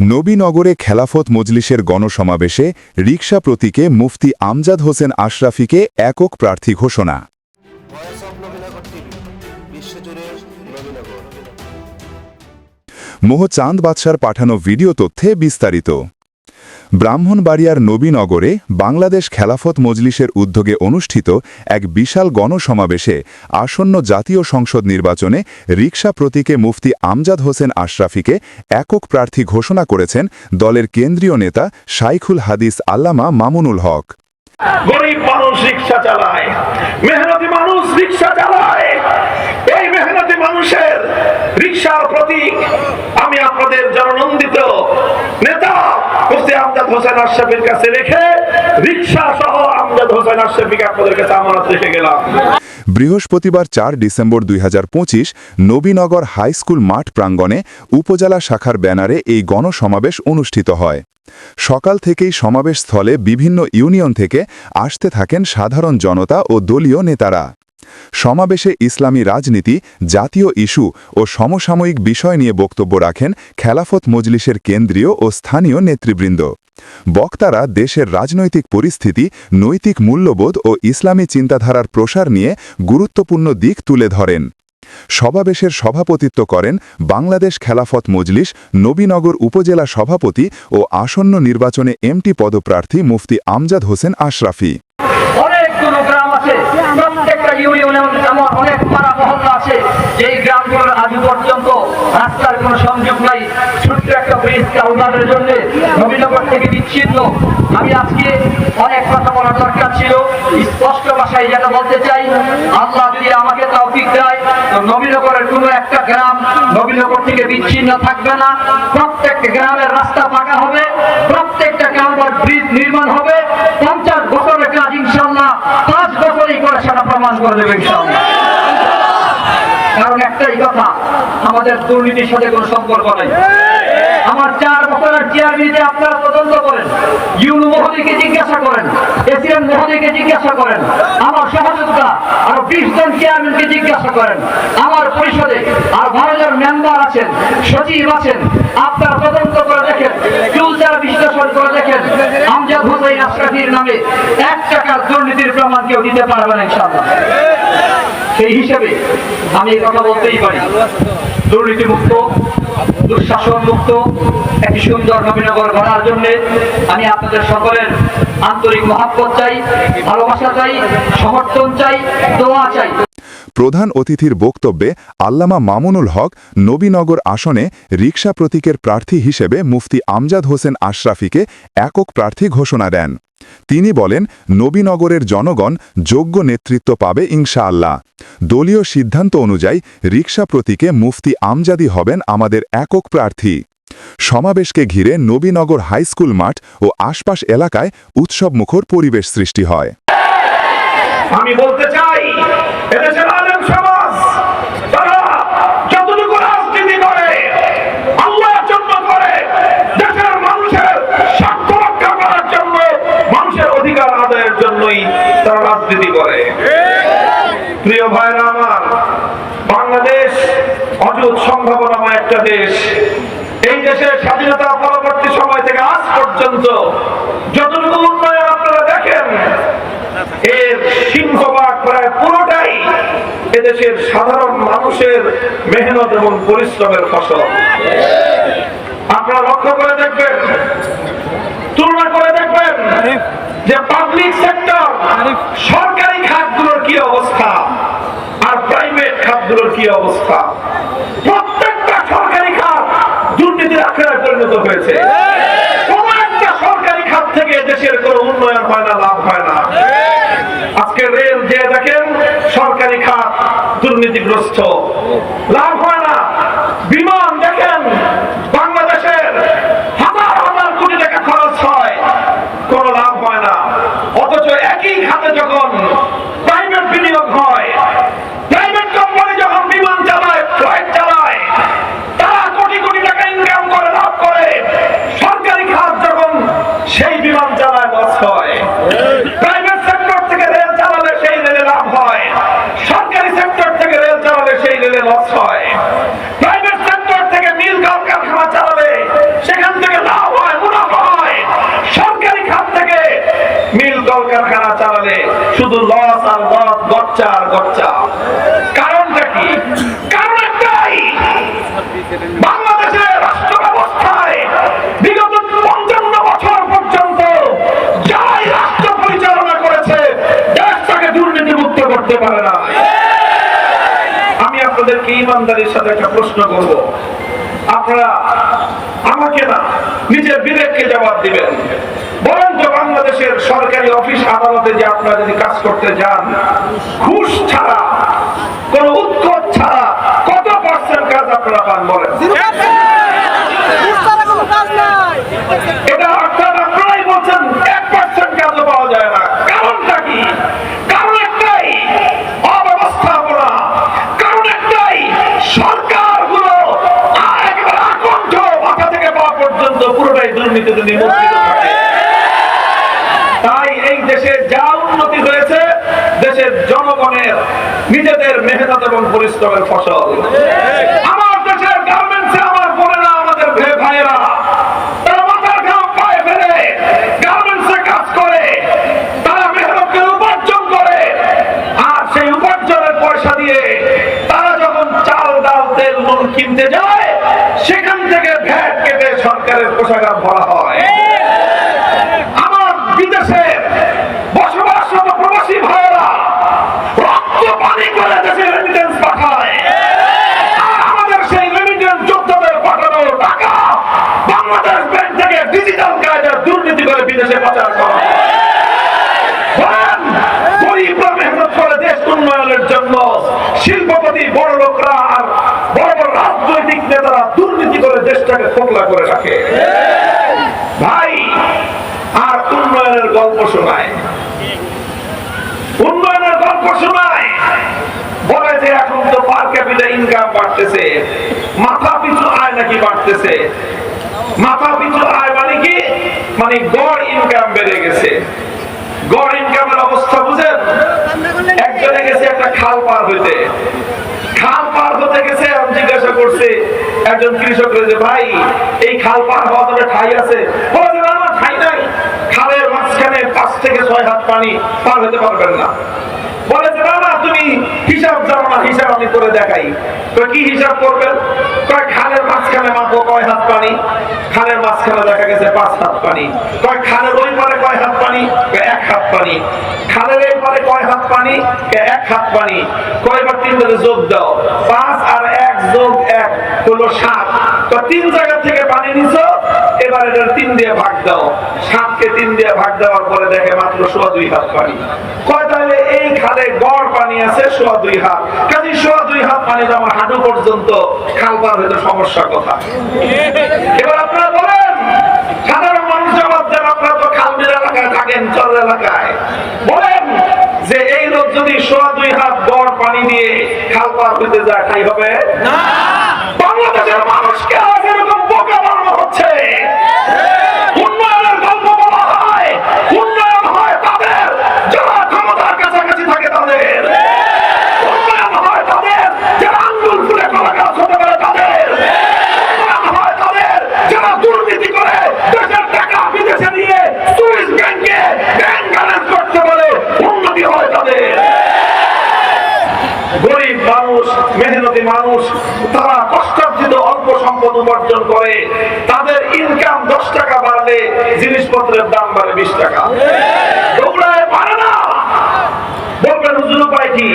নবীনগরে খেলাফত মজলিসের গণসমাবেশে রিকশা প্রতীকে মুফতি আমজাদ হোসেন আশরাফিকে একক প্রার্থী ঘোষণা। মোহ চাঁদ বাদশার পাঠানো ভিডিও তথ্যে বিস্তারিত। ব্রাহ্মণবাড়িয়ার নবীনগরে বাংলাদেশ খেলাফত মজলিসের উদ্যোগে অনুষ্ঠিত এক বিশাল গণসমাবেশে আসন্ন জাতীয় সংসদ নির্বাচনে রিকশা প্রতীকে মুফতি আমজাদ হোসেন আশরাফিকে একক প্রার্থী ঘোষণা করেছেন দলের কেন্দ্রীয় নেতা শাইখুল হাদিস আল্লামা মামুনুল হক। আমি আপনাদের জননন্দিত হোসেন কাছে রেখে রিক্সা সহ আমজাদ হোসেন আশরাফিকে আপনাদের কাছে আমানত রেখে গেলাম। বৃহস্পতিবার চার ডিসেম্বর দুই হাজার পঁচিশ নবীনগর হাই স্কুল মাঠ প্রাঙ্গণে উপজেলা শাখার ব্যানারে এই গণসমাবেশ অনুষ্ঠিত হয়। সকাল থেকেই সমাবেশ স্থলে বিভিন্ন ইউনিয়ন থেকে আসতে থাকেন সাধারণ জনতা ও দলীয় নেতারা। সমাবেশে ইসলামী রাজনীতি, জাতীয় ইস্যু ও সমসাময়িক বিষয় নিয়ে বক্তব্য রাখেন খেলাফত মজলিসের কেন্দ্রীয় ও স্থানীয় নেতৃবৃন্দ। বক্তারা দেশের রাজনৈতিক পরিস্থিতি, নৈতিক মূল্যবোধ ও ইসলামী চিন্তাধারার প্রসার নিয়ে গুরুত্বপূর্ণ দিক তুলে ধরেন। সমাবেশের সভাপতিত্ব করেন বাংলাদেশ খেলাফত মজলিস, নবীনগর উপজেলা সভাপতি ও আসন্ন নির্বাচনে এমটি পদপ্রার্থী মুফতি আমজাদ হোসেন আশরাফি অনেকগুলো গ্রাম আছে প্রত্যেকটা ইউনিয়নে এমন অনেক পাড়া মহল্লা আছে যেই গ্রামগুলোর আজ পর্যন্ত রাস্তার কোনো সংযোগ নাই। ছোট্ট একটা ব্রিজ কাউন্টারের জন্য নবীনগর থেকে বিচ্ছিন্ন। আমি আজকে অনেক কথা বলার দরকার ছিল। স্পষ্ট ভাষায় যেটা বলতে চাই, আল্লাহ যদি আমাকে তৌফিক দেয়, তো নবীনগরের কোনো একটা গ্রাম নবীনগর থেকে বিচ্ছিন্ন থাকবে না। প্রত্যেকটা গ্রামের রাস্তা পাকা হবে, প্রত্যেকটা গ্রামের ব্রিজ নির্মাণ হবে। পঞ্চাশ বছরের কাজ ইনশাল্লাহ পাঁচ বছরই করে সেটা প্রমাণ করে দেবে ইনশাল্লাহ কারণ একটাই কথা, আমাদের দুর্নীতির সাথে কোনো সম্পর্ক নাই। আমার চার বছরের চেয়ারম্যানে আপনারা তদন্ত করেন। ইউনু মহোদয়কে জিজ্ঞাসা করেন, এসিএম মহোদয়কে জিজ্ঞাসা করেন, আমার সহযোগিতা আর বিশ জন চেয়ারম্যানকে জিজ্ঞাসা করেন। আমার পরিষদে আর ভারতের মেম্বার আছেন, সচিব আছেন, আপনারা তদন্ত করে দেখেন চুলচার বিশ্লেষণ করে দেখেন। আমজাদ হোসেন আশরাফির নামে এক টাকার দুর্নীতির প্রমাণ কেউ দিতে পারবেন ইনশাআল্লাহ। সেই হিসেবে আমি কথা বলতেই পারি। দুর্নীতিমুক্ত দুঃশাসন মুক্ত একটি সুন্দর নবীনগর গড়ার জন্য আমি আপনাদের সকলের আন্তরিক মহাব্বত চাই, ভালোবাসা চাই, সমর্থন চাই, দোয়া চাই। প্রধান অতিথির বক্তব্যে আল্লামা মামুনুল হক নবীনগর আসনে রিকশা প্রতীকের প্রার্থী হিসেবে মুফতি আমজাদ হোসেন আশরাফিকে একক প্রার্থী ঘোষণা দেন। তিনি বলেন, নবীনগরের জনগণ যোগ্য নেতৃত্ব পাবে ইনশাআল্লাহ। দলীয় সিদ্ধান্ত অনুযায়ী রিকশা প্রতীকে মুফতি আমজাদি হবেন আমাদের একক প্রার্থী। সমাবেশকে ঘিরে নবীনগর হাইস্কুল মাঠ ও আশপাশ এলাকায় উৎসবমুখর পরিবেশ সৃষ্টি হয়। আমি বলতে চাই রাজনীতি করে। প্রিয় ভাইরা আমার, বাংলাদেশ অযুত সম্ভাবনাময় একটা দেশ। এই দেশের স্বাধীনতা পরবর্তী সময় থেকে আজ পর্যন্ত যতটুকু উন্নয়ন আপনারা দেখেন, এর সিংহভাগ প্রায় পুরোটাই এদেশের সাধারণ মানুষের মেহনত এবং পরিশ্রমের ফসল। আপনারা লক্ষ্য করে দেখবেন, তুলনা করে দেখবেন যে পাবলিক সেক্টর সরকারি খাতগুলোর কি অবস্থা? আর প্রাইভেট খাতগুলোর কি অবস্থা? প্রত্যেকটা সরকারি খাত দুর্নীতির আখড়ায় পরিণত হয়েছে। কোন একটা সরকারি খাত থেকে দেশের কোনো উন্নয়ন হয় না লাভ হয় না। আজকে রেল যে দেখেন সরকারি খাত দুর্নীতিগ্রস্ত। লস হয়। প্রাইভেট সেক্টর থেকে মিল কল কারখানা চালালে সেখান থেকে লাভ হয়, মুনাফা হয়। সরকারি খাত থেকে মিল কল কারখানা চালালে শুধু লস আর লস গচ্চা আর গচ্চা। আপনাদেরকে ইমানদারির সাথে একটা প্রশ্ন করব। আপনারা আমাকে না নিজের বিবেককে জবাব দিবেন। বলেন তো বাংলাদেশের সরকারি অফিস আদালতে যে আপনারা যদি কাজ করতে যান ঘুষ ছাড়া কোন উৎকট ছাড়া কত পার্সেন্ট কাজ আপনারা পান বলেন? এটা পর্যন্ত পুরোটাই দুর্নীতিতে নিমজ্জিত থাকে। তাই এই দেশে যা উন্নতি হয়েছে, দেশের জনগণের নিজেদের মেহনত এবং পরিশ্রমের ফসল। আমার দেশের আমার আমাদের ভাইয়েরা কিনতে যায়, সেখান থেকে কোষাগার ভরা হয়। আমার বিদেশের বসবাসরত প্রবাসী ভাইয়েরা, রক্ত পানি করে দেশে রেমিটেন্স পাঠায়। আমাদের সেই রেমিটেন্স যোদ্ধাদের পাঠানো টাকা বাংলাদেশ ব্যাংক থেকে ডিজিটাল কায়দায় দুর্নীতি করে বিদেশে পাচার করা গরিবরা মেহনত করে দেশ উন্নয়নের জন্য শিল্পপতি বড় লোকরা আর বড় বড় রাজনৈতিক নেতারা দুর্নীতি করে দেশটাকে খোকলা করে রাখে। ভাই, আর উন্নয়নের গল্প শোনায়। উন্নয়নের গল্প শোনায়। বলে যে এখন তো পার ক্যাপিটাল ইনকাম বাড়তেছে। মাথা পিছু আয় নাকি বাড়তেছে? মাথা পিছু আয় মানে কি? মানে গড় ইনকাম বেড়ে গেছে। গড় ইনকামের অবস্থা বুঝেন? একজনে গেছে একটা খাল পার হইতে। খাল পার হতে গেছে, আমি জিজ্ঞাসা করছি একজন কৃষক রয়েছে ভাই, এই খাল পার হওয়া ঠাই আছে। না ঠাই নাই। খালের মাঝখানে পাঁচ থেকে ছয় হাত পানি পার হতে পারবেন না। বলে যে, না না, তুমি হিসাব জানো না, হিসাব আমি করে দেখাই। তো কি হিসাব করবেন? কয়, খালের মাঝখানে মাপো কয় হাত পানি? খালের মাঝখানে দেখা গেছে পাঁচ হাত পানি। কয় খালের ওই পারে কয় হাত পানি এক হাত পানি। খালের এই পারে কয় হাত পানি এক হাত পানি। কয়বার তিন ধরে যোগ দাও। পাঁচ আর এক যোগ এক হলো সাত। তো তিন জায়গা থেকে পানি নিছো, এবার এটা তিন দিয়ে ভাগ দাও। সাতকে তিন দিয়ে ভাগ দেওয়ার পরে দেখে মাত্র সোয়া দুই হাত পানি। কয় তাহলে এই খালে গড় পানি আছে সোয়া দুই হাত। কাজে সোয়া দুই হাত পানি তো আমার হাঁটু পর্যন্ত খাল পার হইতে সমস্যা কথা। এবার আপনারা বলেন সাধারণ মানুষ জবাব দেন আপনারা তো খালবির এলাকায় থাকেন চর এলাকায়। বলেন যে এই লোক যদি সোয়া দুই হাত গড় পানি দিয়ে খাল পার হইতে যায় তাই হবে? না। বাংলাদেশের মানুষকে গরিব মানুষ মেহনতি মানুষ তারা কষ্টার্জিত অল্প সম্পদ উপার্জন করে। তাদের ইনকাম দশ টাকা বাড়লে জিনিসপত্রের দাম বাড়ে বিশ টাকা। দৌড়ায় পারে না। বলবেন হুজুর উপায় কি?